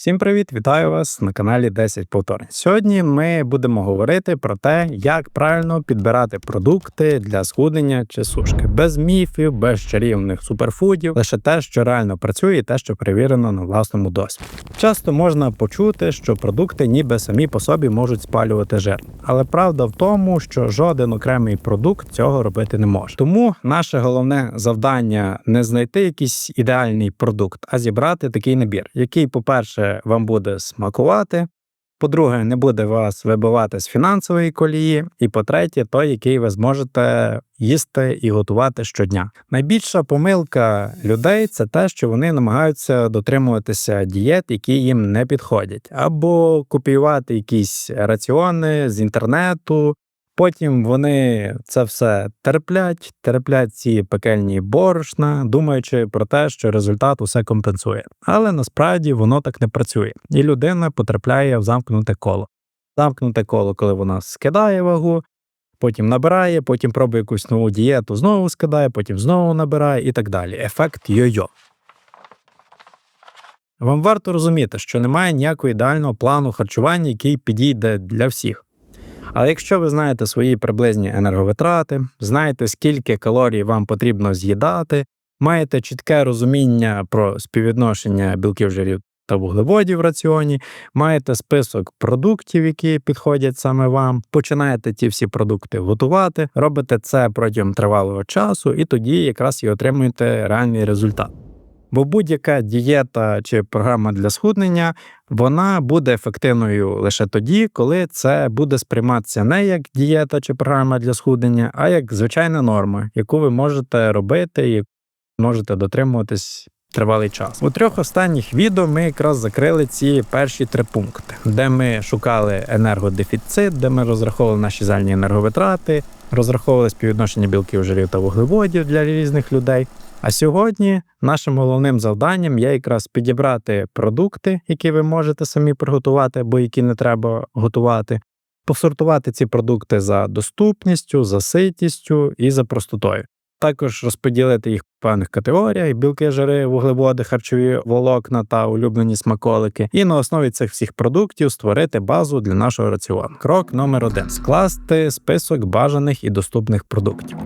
Всім привіт, вітаю вас на каналі 10 повторень. Сьогодні ми будемо говорити про те, як правильно підбирати продукти для схуднення чи сушки, без міфів, без чарівних суперфудів, лише те, що реально працює, і те, що перевірено на власному досвіді. Часто можна почути, що продукти ніби самі по собі можуть спалювати жир, але правда в тому, що жоден окремий продукт цього робити не може. Тому наше головне завдання не знайти якийсь ідеальний продукт, а зібрати такий набір, який, вам буде смакувати. По-друге, не буде вас вибивати з фінансової колії. І по-третє, той, який ви зможете їсти і готувати щодня. Найбільша помилка людей це те, що вони намагаються дотримуватися дієт, які їм не підходять, або копіювати якісь раціони з інтернету. Потім вони це все терплять, терплять ці пекельні борошна, думаючи про те, що результат усе компенсує. Але насправді воно так не працює, і людина потрапляє в замкнуте коло. Замкнуте коло, коли вона скидає вагу, потім набирає, потім пробує якусь нову дієту, знову скидає, потім знову набирає і так далі. Ефект йо-йо. Вам варто розуміти, що немає ніякого ідеального плану харчування, який підійде для всіх. Але якщо ви знаєте свої приблизні енерговитрати, знаєте, скільки калорій вам потрібно з'їдати, маєте чітке розуміння про співвідношення білків жирів та вуглеводів в раціоні, маєте список продуктів, які підходять саме вам, починаєте ті всі продукти готувати, робите це протягом тривалого часу, і тоді якраз і отримуєте реальний результат. Бо будь-яка дієта чи програма для схуднення вона буде ефективною лише тоді, коли це буде сприйматися не як дієта чи програма для схуднення, а як звичайна норма, яку ви можете робити і можете дотримуватись тривалий час. У трьох останніх відео ми якраз закрили ці перші три пункти, де ми шукали енергодефіцит, де ми розраховували наші зальні енерговитрати, розраховували співвідношення білків, жирів та вуглеводів для різних людей. А сьогодні нашим головним завданням є якраз підібрати продукти, які ви можете самі приготувати, або які не треба готувати, посортувати ці продукти за доступністю, за ситістю і за простотою. Також розподілити їх в певних категоріях: білки, жири, вуглеводи, харчові волокна та улюблені смаколики, і на основі цих всіх продуктів створити базу для нашого раціону. Крок номер один: скласти список бажаних і доступних продуктів.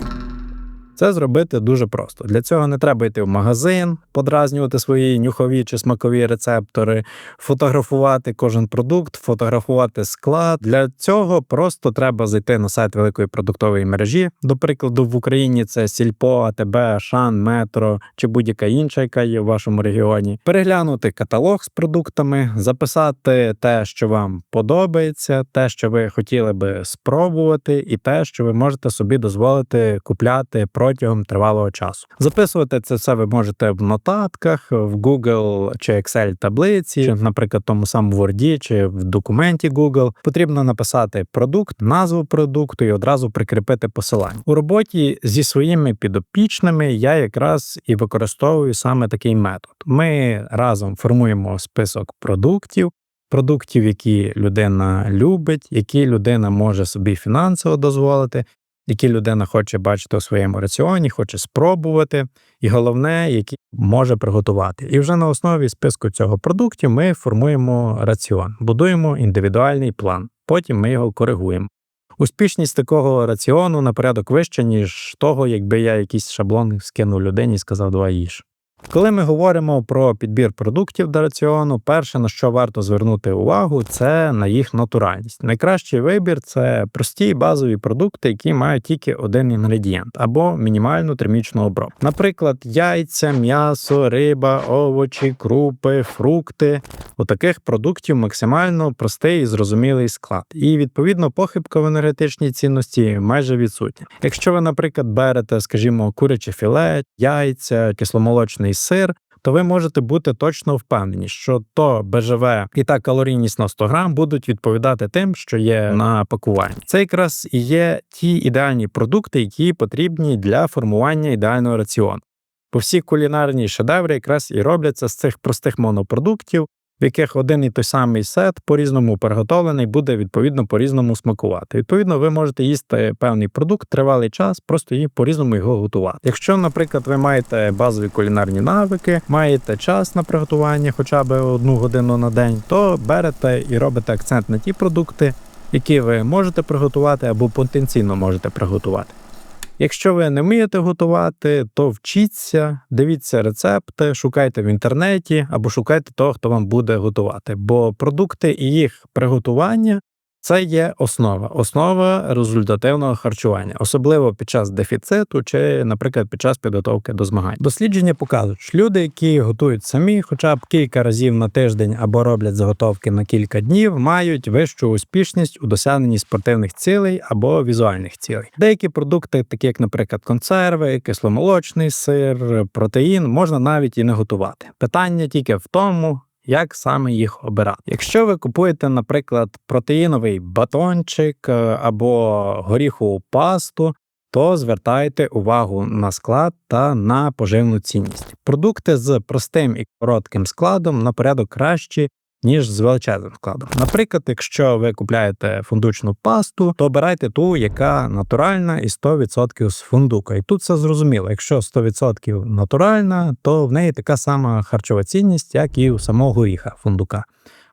Це зробити дуже просто. Для цього не треба йти в магазин, подразнювати свої нюхові чи смакові рецептори, фотографувати кожен продукт, фотографувати склад. Для цього просто треба зайти на сайт великої продуктової мережі. До прикладу, в Україні це Сільпо, АТБ, Шан, Метро чи будь-яка інша, яка є в вашому регіоні. Переглянути каталог з продуктами, записати те, що вам подобається, те, що ви хотіли би спробувати, і те, що ви можете собі дозволити купляти протягом тривалого часу. Записувати це все ви можете в нотатках, в Google чи Excel таблиці, чи, наприклад, тому самому Word чи в документі Google. Потрібно написати продукт, назву продукту і одразу прикріпити посилання. У роботі зі своїми підопічними я якраз і використовую саме такий метод. Ми разом формуємо список продуктів. Продуктів, які людина любить, які людина може собі фінансово дозволити, які людина хоче бачити у своєму раціоні, хоче спробувати, і головне, які може приготувати. І вже на основі списку цього продуктів ми формуємо раціон, будуємо індивідуальний план. Потім ми його коригуємо. Успішність такого раціону на порядок вища, ніж того, якби я якийсь шаблон скинув людині і сказав, давай їж. Коли ми говоримо про підбір продуктів до раціону, перше на що варто звернути увагу, це на їх натуральність. Найкращий вибір це прості базові продукти, які мають тільки один інгредієнт або мінімальну термічну обробку. Наприклад, яйця, м'ясо, риба, овочі, крупи, фрукти. У таких продуктів максимально простий і зрозумілий склад. І відповідно похибка в енергетичній цінності майже відсутня. Якщо ви, наприклад, берете, скажімо, куряче філе, яйця, кисломолочний сир, то ви можете бути точно впевнені, що то БЖВ і та калорійність на 100 грам будуть відповідати тим, що є на пакуванні. Це якраз і є ті ідеальні продукти, які потрібні для формування ідеального раціону. Бо всі кулінарні шедеври якраз і робляться з цих простих монопродуктів, в яких один і той самий сет по-різному приготовлений, буде відповідно по-різному смакувати. Відповідно, ви можете їсти певний продукт тривалий час, просто її по-різному його готувати. Якщо, наприклад, ви маєте базові кулінарні навики, маєте час на приготування хоча б одну годину на день, то берете і робите акцент на ті продукти, які ви можете приготувати або потенційно можете приготувати. Якщо ви не вмієте готувати, то вчіться, дивіться рецепти, шукайте в інтернеті або шукайте того, хто вам буде готувати. Бо продукти і їх приготування це є основа, основа результативного харчування, особливо під час дефіциту чи, наприклад, під час підготовки до змагань. Дослідження показують, що люди, які готують самі, хоча б кілька разів на тиждень або роблять заготовки на кілька днів, мають вищу успішність у досягненні спортивних цілей або візуальних цілей. Деякі продукти, такі як, наприклад, консерви, кисломолочний сир, протеїн, можна навіть і не готувати. Питання тільки в тому як саме їх обирати. Якщо ви купуєте, наприклад, протеїновий батончик е, або горіхову пасту, то звертайте увагу на склад та на поживну цінність. Продукти з простим і коротким складом на порядок кращі ніж з величезним складом. Наприклад, якщо ви купляєте фундучну пасту, то обирайте ту, яка натуральна і 100% з фундука. І тут все зрозуміло. Якщо 100% натуральна, то в неї така сама харчова цінність, як і у самого горіха фундука.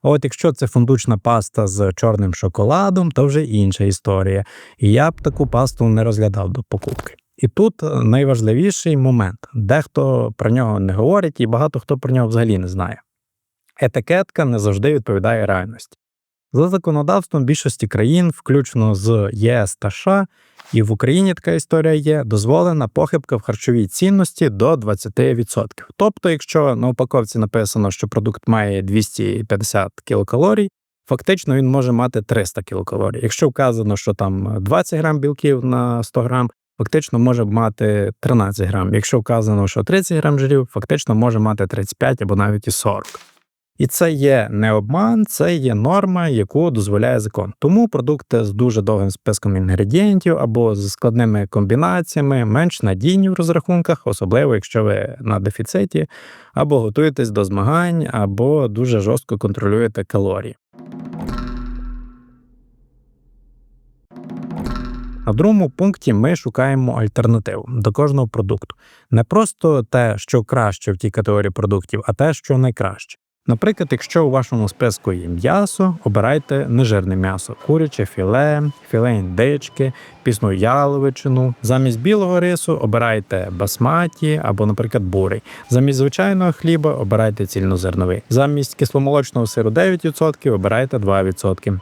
А от якщо це фундучна паста з чорним шоколадом, то вже інша історія. І я б таку пасту не розглядав до покупки. І тут найважливіший момент: дехто про нього не говорить, і багато хто про нього взагалі не знає етикетка не завжди відповідає реальності. За законодавством більшості країн, включно з ЄС та США, і в Україні така історія є, дозволена похибка в харчовій цінності до 20%. Тобто, якщо на упаковці написано, що продукт має 250 кілокалорій, фактично він може мати 300 кілокалорій. Якщо вказано, що там 20 грам білків на 100 грам, фактично може мати 13 грам. Якщо вказано, що 30 грам жирів, фактично може мати 35 або навіть і 40. І це є не обман, це є норма, яку дозволяє закон. Тому продукти з дуже довгим списком інгредієнтів або з складними комбінаціями менш надійні в розрахунках, особливо якщо ви на дефіциті, або готуєтесь до змагань, або дуже жорстко контролюєте калорії. На другому пункті ми шукаємо альтернативу до кожного продукту. Не просто те, що краще в тій категорії продуктів, а те, що найкраще. Наприклад, якщо у вашому списку є м'ясо, обирайте нежирне м'ясо, куряче філе, філе індички, пісну яловичину. Замість білого рису обирайте басматі або, наприклад, бурий. Замість звичайного хліба обирайте цільнозерновий. Замість кисломолочного сиру 9% обирайте 2%.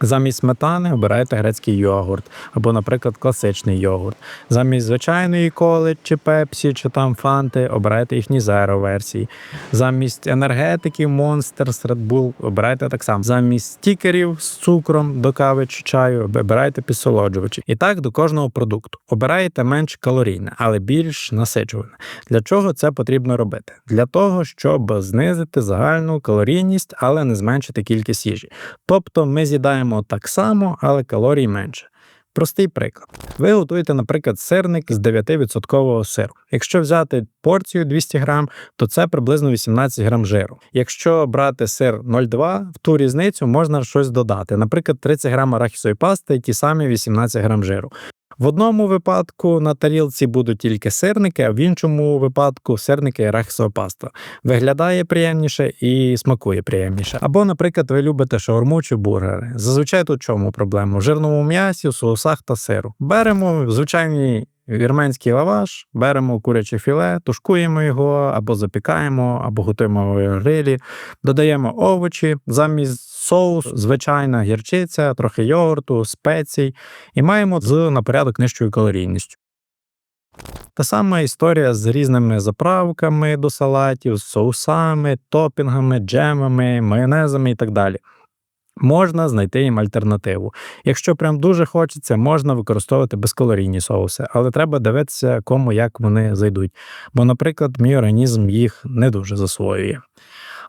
Замість сметани обирайте грецький йогурт, або, наприклад, класичний йогурт. Замість звичайної коли чи пепсі, чи там фанти, обирайте їхні зеро версії. Замість енергетиків, Monsters, Red Bull обирайте так само. Замість стікерів з цукром до кави чи чаю, обирайте підсолоджувачі. І так до кожного продукту. Обирайте менш калорійне, але більш насичуване. Для чого це потрібно робити? Для того, щоб знизити загальну калорійність, але не зменшити кількість їжі. Тобто ми з'їдаємо їмо так само, але калорій менше. Простий приклад. Ви готуєте, наприклад, сирник з 9% сиру. Якщо взяти порцію 200 грам, то це приблизно 18 грам жиру. Якщо брати сир 0,2, в ту різницю можна щось додати. Наприклад, 30 грам арахісової пасти і ті самі 18 грам жиру. В одному випадку на тарілці будуть тільки сирники, а в іншому випадку сирники і арахісова паста. Виглядає приємніше і смакує приємніше. Або, наприклад, ви любите шаурму чи бургери. Зазвичай тут чому проблема? В жирному м'ясі, соусах та сиру. Беремо звичайний вірменський лаваш, беремо куряче філе, тушкуємо його або запікаємо, або готуємо в грилі, додаємо овочі замість соус, звичайна гірчиця, трохи йогурту, спецій, і маємо з на порядок нижчою калорійністю. Та сама історія з різними заправками до салатів, з соусами, топінгами, джемами, майонезами і так далі можна знайти їм альтернативу. Якщо прям дуже хочеться, можна використовувати безкалорійні соуси, але треба дивитися, кому як вони зайдуть. Бо, наприклад, мій організм їх не дуже засвоює.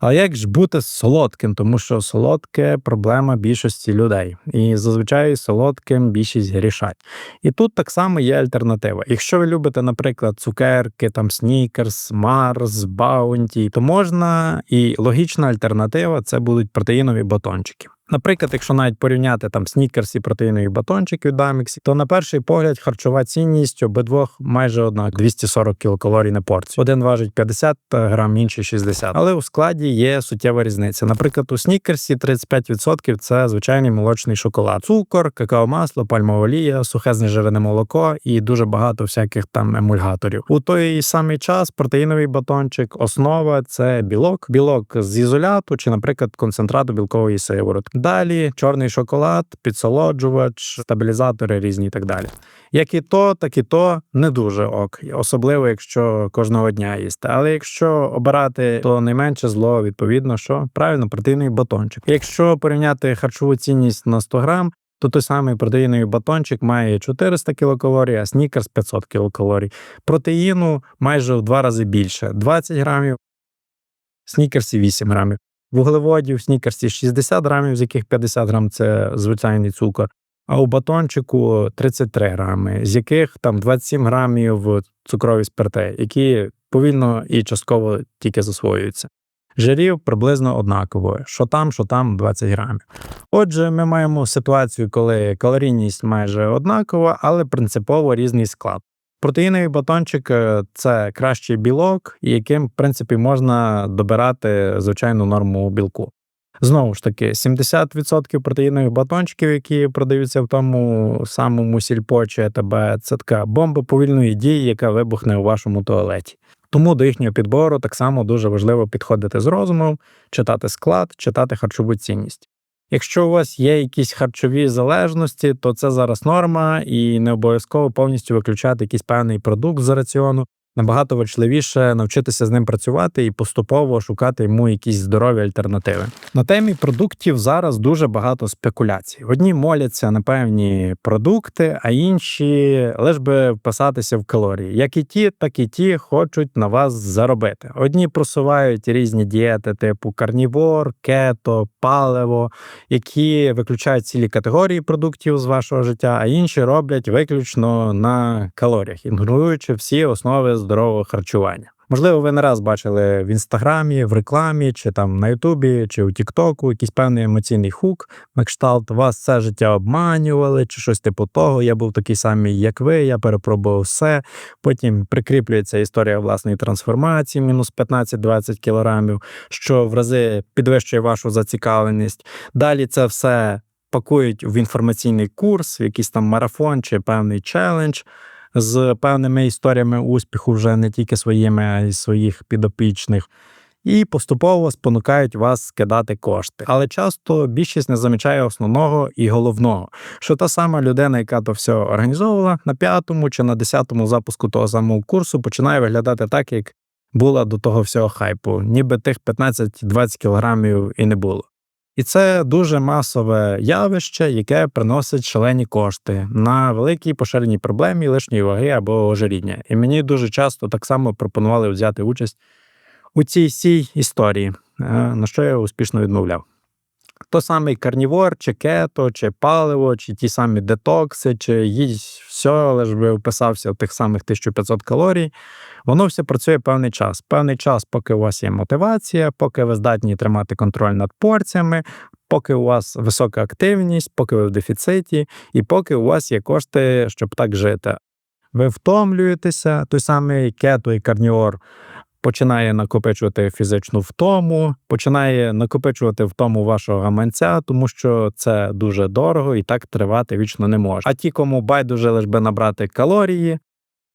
Але як ж бути солодким? Тому що солодке проблема більшості людей, і зазвичай солодким більшість грішать. І тут так само є альтернатива. Якщо ви любите, наприклад, цукерки, там снікерс, Марс, Баунті, то можна і логічна альтернатива це будуть протеїнові батончики. Наприклад, якщо навіть порівняти там снікерс і протеїнові батончики від Аміксі, то на перший погляд харчова цінність обидвох майже однак 240 кілокалорій на порцію. Один важить 50 грам, інший 60. Але у складі є суттєва різниця. Наприклад, у снікерсі 35% це звичайний молочний шоколад, цукор, какао масло, пальмова олія, сухе знежирене молоко і дуже багато всяких там емульгаторів. У той самий час протеїновий батончик, основа це білок, білок з ізоляту чи, наприклад, концентрату білкової сиворотки. Далі чорний шоколад, підсолоджувач, стабілізатори різні і так далі. Як і то, так і то не дуже ок, особливо якщо кожного дня їсти. Але якщо обирати, то найменше зло, відповідно, що правильно протеїновий батончик. Якщо порівняти харчову цінність на 100 грам, то той самий протеїновий батончик має 400 кілокалорій, а снікерс 500 кілокалорій. Протеїну майже в два рази більше 20 грамів, снікерсі 8 грамів. Вуглеводів снікерсі 60 грамів, з яких 50 грам це звичайний цукор, а у батончику 33 грами, з яких там 27 грамів цукрові спирти, які повільно і частково тільки засвоюються. Жирів приблизно однаково, що там, що там 20 грамів. Отже, ми маємо ситуацію, коли калорійність майже однакова, але принципово різний склад. Протеїновий батончик е, це кращий білок, яким, в принципі, можна добирати звичайну норму білку. Знову ж таки, 70% протеїнових батончиків, які продаються в тому самому сільпо чи АТБ, це така бомба повільної дії, яка вибухне у вашому туалеті. Тому до їхнього підбору так само дуже важливо підходити з розумом, читати склад, читати харчову цінність. Якщо у вас є якісь харчові залежності, то це зараз норма, і не обов'язково повністю виключати якийсь певний продукт з раціону. Набагато важливіше навчитися з ним працювати і поступово шукати йому якісь здорові альтернативи. На темі продуктів зараз дуже багато спекуляцій. Одні моляться на певні продукти, а інші лиш би вписатися в калорії. Як і ті, так і ті хочуть на вас заробити. Одні просувають різні дієти, типу карнівор, кето, паливо, які виключають цілі категорії продуктів з вашого життя, а інші роблять виключно на калоріях, ігноруючи всі основи здорового харчування. Можливо, ви не раз бачили в інстаграмі, в рекламі, чи там на Ютубі, чи у Тіктоку якийсь певний емоційний хук на кшталт вас все життя обманювали, чи щось типу того. Я був такий самий, як ви, я перепробував все. Потім прикріплюється історія власної трансформації, мінус 15-20 кілограмів, що в рази підвищує вашу зацікавленість. Далі це все пакують в інформаційний курс, в якийсь там марафон чи певний челендж з певними історіями успіху, вже не тільки своїми, а й своїх підопічних. І поступово спонукають вас скидати кошти. Але часто більшість не замічає основного і головного, що та сама людина, яка то все організовувала на п'ятому чи на десятому запуску того самого курсу, починає виглядати так, як була до того всього хайпу, ніби тих 15-20 кілограмів і не було. І це дуже масове явище, яке приносить шалені кошти на великій поширеній проблемі лишньої ваги або ожиріння. І мені дуже часто так само пропонували взяти участь у цій сій історії, е, на що я успішно відмовляв. То самий карнівор, чи кето, чи паливо, чи ті самі детокси, чи їсть все, лише би вписався в тих самих 1500 калорій. Воно все працює певний час. Певний час, поки у вас є мотивація, поки ви здатні тримати контроль над порціями, поки у вас висока активність, поки ви в дефіциті, і поки у вас є кошти, щоб так жити. Ви втомлюєтеся, той самий кето і карніор починає накопичувати фізичну втому, починає накопичувати втому вашого гаманця, тому що це дуже дорого і так тривати вічно не може. А ті, кому байдуже лиш би набрати калорії,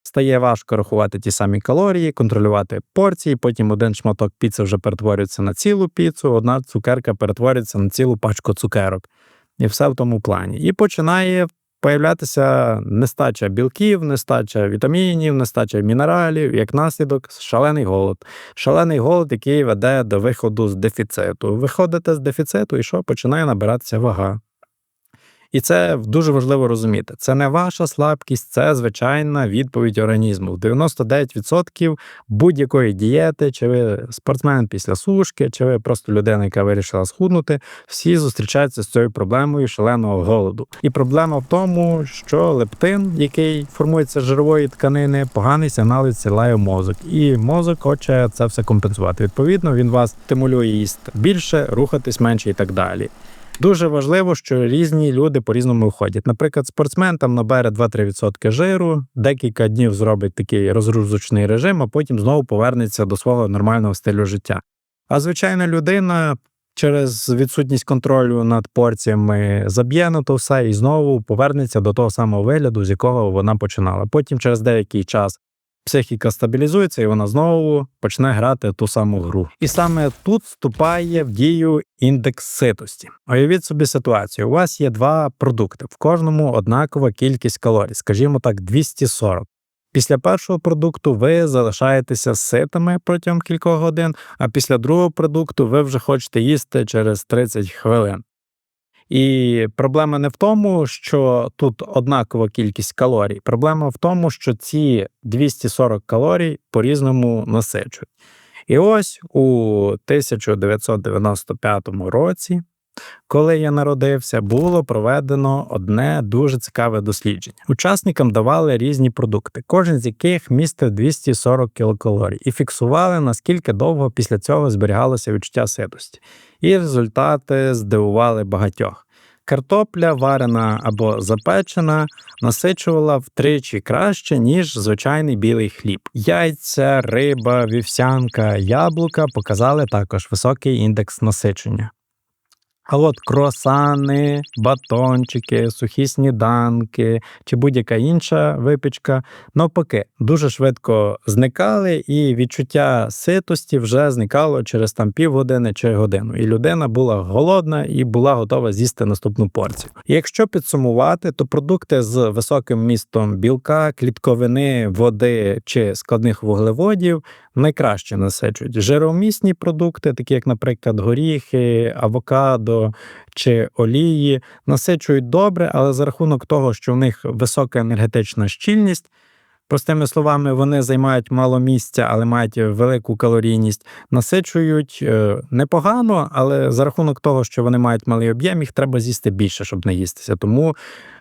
стає важко рахувати ті самі калорії, контролювати порції. Потім один шматок піци вже перетворюється на цілу піцу, одна цукерка перетворюється на цілу пачку цукерок. І все в тому плані. І починає появлятися нестача білків, нестача вітамінів, нестача мінералів, як наслідок шалений голод. Шалений голод, який веде до виходу з дефіциту. Виходите з дефіциту, і що починає набиратися вага. І це дуже важливо розуміти. Це не ваша слабкість, це звичайна відповідь організму. В 99% будь-якої дієти, чи ви спортсмен після сушки, чи ви просто людина, яка вирішила схуднути, всі зустрічаються з цією проблемою шаленого голоду. І проблема в тому, що лептин, який формується з жирової тканини, поганий сигнал відсилає в мозок, і мозок хоче це все компенсувати. Відповідно, він вас стимулює їсти більше, рухатись менше і так далі. Дуже важливо, що різні люди по-різному виходять. Наприклад, спортсмен там набере 2-3% жиру, декілька днів зробить такий розгрузочний режим, а потім знову повернеться до свого нормального стилю життя. А звичайна людина через відсутність контролю над порціями заб'є на то все і знову повернеться до того самого вигляду, з якого вона починала. Потім через деякий час психіка стабілізується, і вона знову почне грати ту саму гру. І саме тут вступає в дію індекс ситості. Уявіть собі ситуацію: у вас є два продукти, в кожному однакова кількість калорій, скажімо так, 240. Після першого продукту ви залишаєтеся ситими протягом кількох годин, а після другого продукту ви вже хочете їсти через 30 хвилин. І проблема не в тому, що тут однакова кількість калорій. Проблема в тому, що ці 240 калорій по-різному насичують. І ось у 1995 році, коли я народився, було проведено одне дуже цікаве дослідження. Учасникам давали різні продукти, кожен з яких містив 240 кілокалорій, і фіксували, наскільки довго після цього зберігалося відчуття ситості. І результати здивували багатьох. Картопля варена або запечена насичувала втричі краще, ніж звичайний білий хліб. Яйця, риба, вівсянка, яблука показали також високий індекс насичення. А от круасани, батончики, сухі сніданки чи будь-яка інша випічка, навпаки, дуже швидко зникали, і відчуття ситості вже зникало через там півгодини чи годину. І людина була голодна і була готова з'їсти наступну порцію. Якщо підсумувати, то продукти з високим містом білка, клітковини, води чи складних вуглеводів найкраще насичують. Жиромісні продукти, такі як, наприклад, горіхи, авокадо чи олії, насичують добре, але за рахунок того, що в них висока енергетична щільність. Простими словами, вони займають мало місця, але мають велику калорійність, насичують е, непогано, але за рахунок того, що вони мають малий об'єм, їх треба з'їсти більше, щоб не їстися. Тому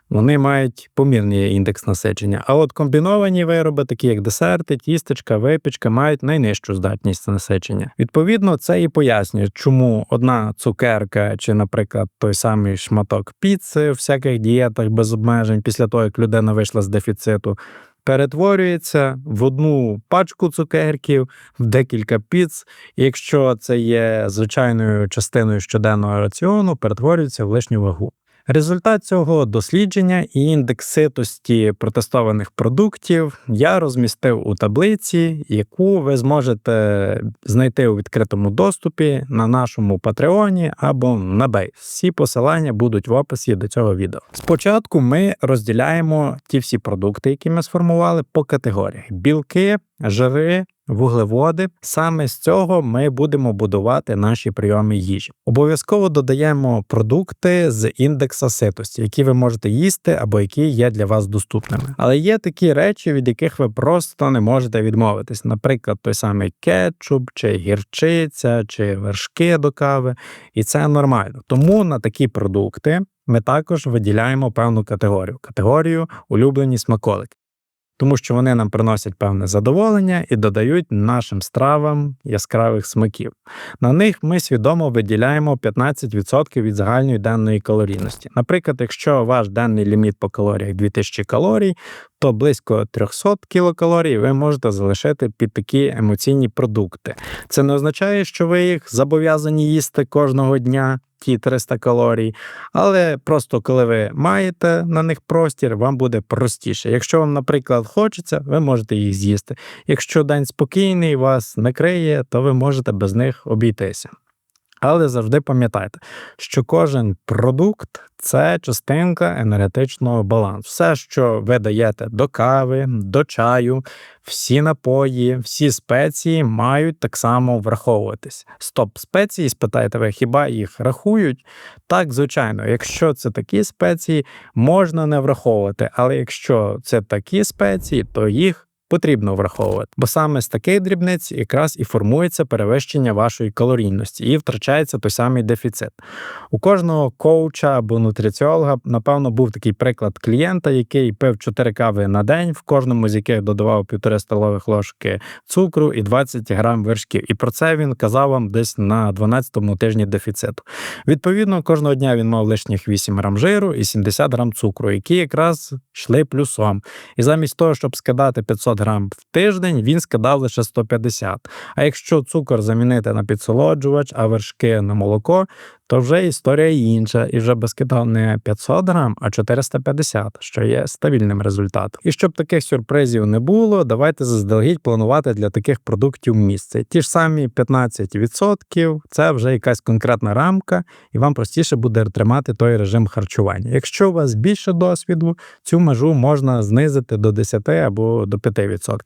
вони мають помірний індекс насичення. А от комбіновані вироби, такі як десерти, тістечка, випічка, мають найнижчу здатність насичення. Відповідно, це і пояснює, чому одна цукерка чи, наприклад, той самий шматок піци в всяких дієтах без обмежень після того, як людина вийшла з дефіциту. Перетворюється в одну пачку цукерків, в декілька піц. Якщо це є звичайною частиною щоденного раціону, перетворюється в лишню вагу. Результат цього дослідження і індекс ситості протестованих продуктів я розмістив у таблиці, яку ви зможете знайти у відкритому доступі на нашому Патреоні або на Бей. Всі посилання будуть в описі до цього відео. Спочатку ми розділяємо ті всі продукти, які ми сформували, по категоріях: білки, жири, вуглеводи. Саме з цього ми будемо будувати наші прийоми їжі. Обов'язково додаємо продукти з індекса ситості, які ви можете їсти або які є для вас доступними. Але є такі речі, від яких ви просто не можете відмовитись. Наприклад, той самий кетчуп, чи гірчиця, чи вершки до кави. І це нормально. Тому на такі продукти. Ми також виділяємо певну категорію категорію улюблені смаколики тому що вони нам приносять певне задоволення і додають нашим стравам яскравих смаків. На них ми свідомо виділяємо 15% від загальної денної калорійності. Наприклад, якщо ваш денний ліміт по калоріях 2000 калорій, то близько 300 кілокалорій ви можете залишити під такі емоційні продукти. Це не означає, що ви їх зобов'язані їсти кожного дня ті 300 калорій, але просто коли ви маєте на них простір, вам буде простіше. Якщо вам, наприклад, хочеться, ви можете їх з'їсти. Якщо день спокійний вас накриє, то ви можете без них обійтися. Але завжди пам'ятайте, що кожен продукт це частинка енергетичного балансу. Все, що ви даєте до кави, до чаю, всі напої, всі спеції мають так само враховуватись. Стоп, спеції, спитаєте ви, хіба їх рахують? Так, звичайно, якщо це такі спеції, можна не враховувати, але якщо це такі спеції, то їх потрібно враховувати, бо саме з таких дрібниць якраз і формується перевищення вашої калорійності і втрачається той самий дефіцит. У кожного коуча або нутриціолога, напевно, був такий приклад клієнта, який пив 4 кави на день, в кожному з яких додавав 1,5 столових ложки цукру і 20 грам вершків. І про це він казав вам десь на 12-му тижні дефіциту. Відповідно, кожного дня він мав лишніх 8 грам жиру і 70 грам цукру, які якраз йшли плюсом. І замість того, щоб скидати 500 грам в тиждень, він скидав лише 150. А якщо цукор замінити на підсолоджувач, а вершки на молоко, то вже історія інша, і вже би скидав не 500 грам, а 450, що є стабільним результатом. І щоб таких сюрпризів не було, давайте заздалегідь планувати для таких продуктів місце. Ті ж самі 15% це вже якась конкретна рамка, і вам простіше буде тримати той режим харчування. Якщо у вас більше досвіду, цю межу можна знизити до 10 або до 5%.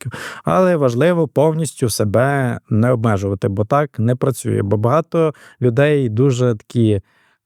Але важливо повністю себе не обмежувати, бо так не працює. Бо багато людей дуже такі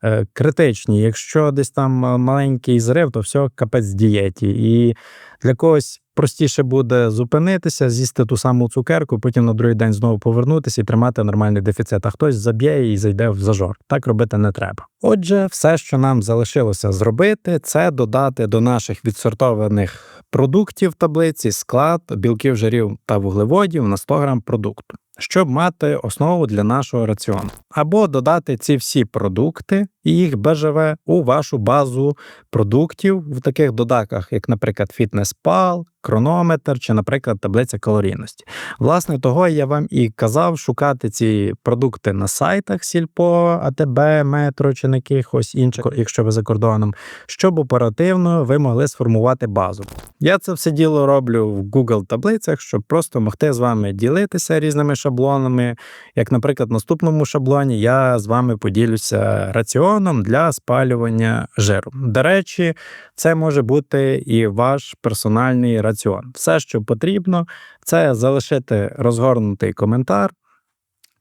е, критичні. Якщо десь там маленький зрив, то все капець дієті. І для когось простіше буде зупинитися, з'їсти ту саму цукерку, потім на другий день знову повернутися і тримати нормальний дефіцит. А хтось заб'є і зайде в зажор. Так робити не треба. Отже, все, що нам залишилося зробити, це додати до наших відсортованих продуктів таблиці склад білків, жирів та вуглеводів на 100 грам продукту щоб мати основу для нашого раціону, або додати ці всі продукти і їх БЖВ у вашу базу продуктів в таких додатках, як, наприклад, FitnessPal, Кронометр чи, наприклад, таблиця калорійності. Власне, того я вам і казав шукати ці продукти на сайтах Сільпо, АТБ, Метро чи на якихось інших, якщо ви за кордоном, щоб оперативно ви могли сформувати базу. Я це все діло роблю в Google таблицях, щоб просто могти з вами ділитися різними шаблонами. Як, наприклад, в наступному шаблоні я з вами поділюся раціоном для спалювання жиру. До речі, це може бути і ваш персональний раціон. Все, що потрібно, це залишити розгорнутий коментар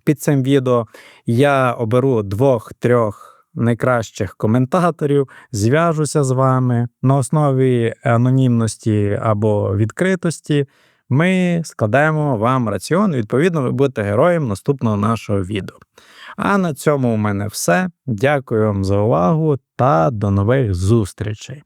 під цим відео. Я оберу двох-трьох. Найкращих коментаторів зв'яжуся з вами на основі анонімності або відкритості. Ми складаємо вам раціон. Відповідно, ви будете героєм наступного нашого відео. А на цьому у мене все. Дякую вам за увагу та до нових зустрічей.